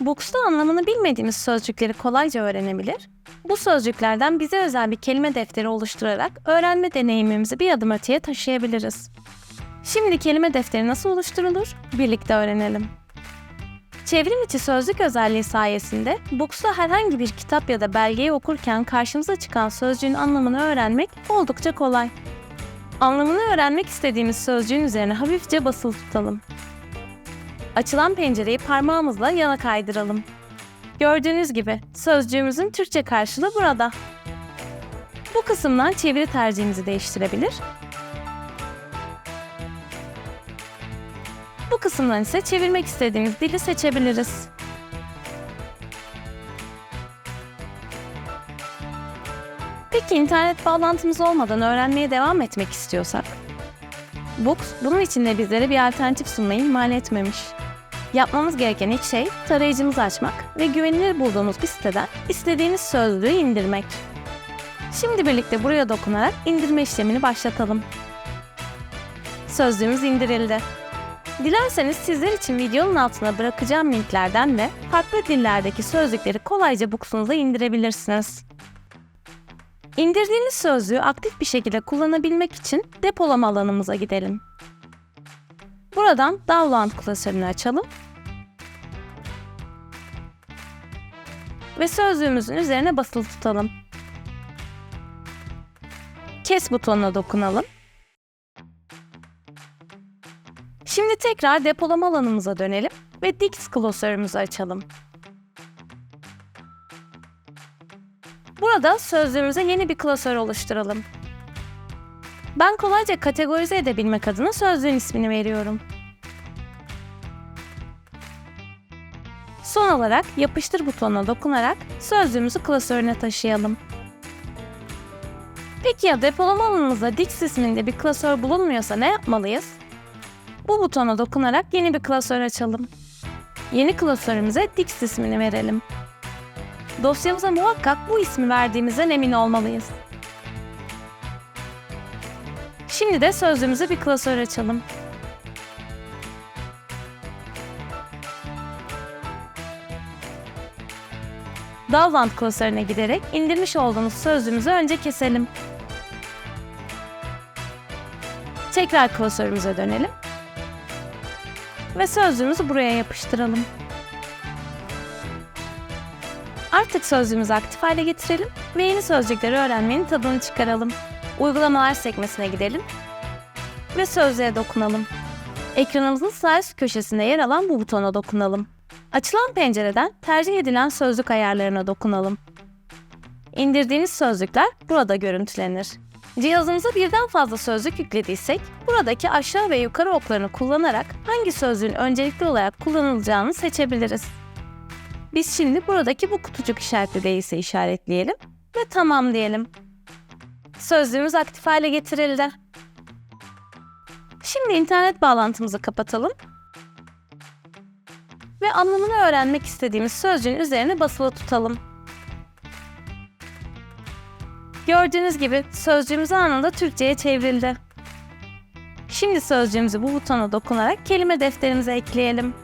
Books'ta anlamını bilmediğimiz sözcükleri kolayca öğrenebilir, bu sözcüklerden bize özel bir kelime defteri oluşturarak öğrenme deneyimimizi bir adım öteye taşıyabiliriz. Şimdi kelime defteri nasıl oluşturulur? Birlikte öğrenelim. Çevrim içi sözlük özelliği sayesinde Books'ta herhangi bir kitap ya da belgeyi okurken karşımıza çıkan sözcüğün anlamını öğrenmek oldukça kolay. Anlamını öğrenmek istediğimiz sözcüğün üzerine hafifçe basılı tutalım. Açılan pencereyi parmağımızla yana kaydıralım. Gördüğünüz gibi sözcüğümüzün Türkçe karşılığı burada. Bu kısımdan çeviri tercihimizi değiştirebilir. Bu kısımdan ise çevirmek istediğimiz dili seçebiliriz. Peki internet bağlantımız olmadan öğrenmeye devam etmek istiyorsak? Books bunun için de bizlere bir alternatif sunmayı ihmal etmemiş. Yapmamız gereken ilk şey tarayıcımızı açmak ve güvenilir bulduğumuz bir siteden istediğiniz sözlüğü indirmek. Şimdi birlikte buraya dokunarak indirme işlemini başlatalım. Sözlüğümüz indirildi. Dilerseniz sizler için videonun altına bırakacağım linklerden de farklı dillerdeki sözlükleri kolayca Books'unuza indirebilirsiniz. İndirdiğiniz sözlüğü aktif bir şekilde kullanabilmek için depolama alanımıza gidelim. Buradan Download klasörünü açalım ve sözlüğümüzün üzerine basılı tutalım. Kes butonuna dokunalım. Şimdi tekrar depolama alanımıza dönelim ve Dix klasörümüzü açalım. Burada sözlüğümüze yeni bir klasör oluşturalım. Ben kolayca kategorize edebilmek adına sözlüğün ismini veriyorum. Son olarak yapıştır butonuna dokunarak sözlüğümüzü klasörüne taşıyalım. Peki ya depolama alanımızda Dix isminde bir klasör bulunmuyorsa ne yapmalıyız? Bu butona dokunarak yeni bir klasör açalım. Yeni klasörümüze Dix ismini verelim. Dosyamıza muhakkak bu ismi verdiğimizden emin olmalıyız. Şimdi de sözlüğümüze bir klasör açalım. Download klasörüne giderek indirmiş olduğumuz sözlüğümüzü önce keselim. Tekrar klasörümüze dönelim. Ve sözlüğümüzü buraya yapıştıralım. Artık sözlüğümüzü aktif hale getirelim ve yeni sözcükleri öğrenmenin tadını çıkaralım. Uygulamalar sekmesine gidelim ve sözlüğe dokunalım. Ekranımızın sağ üst köşesinde yer alan bu butona dokunalım. Açılan pencereden tercih edilen sözlük ayarlarına dokunalım. İndirdiğiniz sözlükler burada görüntülenir. Cihazımıza birden fazla sözlük yüklediysek, buradaki aşağı ve yukarı oklarını kullanarak hangi sözlüğün öncelikli olarak kullanılacağını seçebiliriz. Biz şimdi buradaki bu kutucuk işaretli değilse işaretleyelim ve tamam diyelim. Sözlüğümüz aktif hale getirildi. Şimdi internet bağlantımızı kapatalım ve anlamını öğrenmek istediğimiz sözcüğün üzerine basılı tutalım. Gördüğünüz gibi sözcüğümüz anında Türkçe'ye çevrildi. Şimdi sözcüğümüzü bu butona dokunarak kelime defterimize ekleyelim.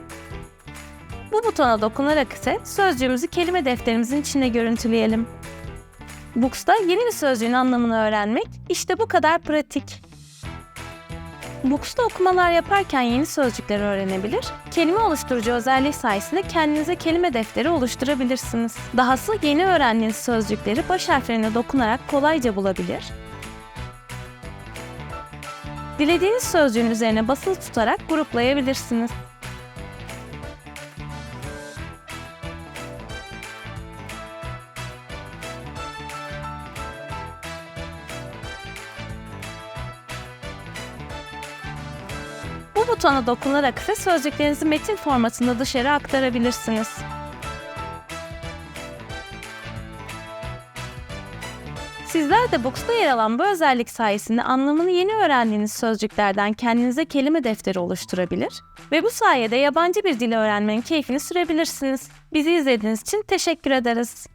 Bu butona dokunarak ise sözcüğümüzü kelime defterimizin içine görüntüleyelim. Books'ta yeni bir sözcüğün anlamını öğrenmek işte bu kadar pratik. Books'ta okumalar yaparken yeni sözcükleri öğrenebilir, kelime oluşturucu özelliği sayesinde kendinize kelime defteri oluşturabilirsiniz. Dahası yeni öğrendiğiniz sözcükleri baş harflerine dokunarak kolayca bulabilir, dilediğiniz sözcüğün üzerine basılı tutarak gruplayabilirsiniz. Bu butona dokunarak ise sözcüklerinizi metin formatında dışarı aktarabilirsiniz. Sizler de Books'ta yer alan bu özellik sayesinde anlamını yeni öğrendiğiniz sözcüklerden kendinize kelime defteri oluşturabilir ve bu sayede yabancı bir dili öğrenmenin keyfini sürebilirsiniz. Bizi izlediğiniz için teşekkür ederiz.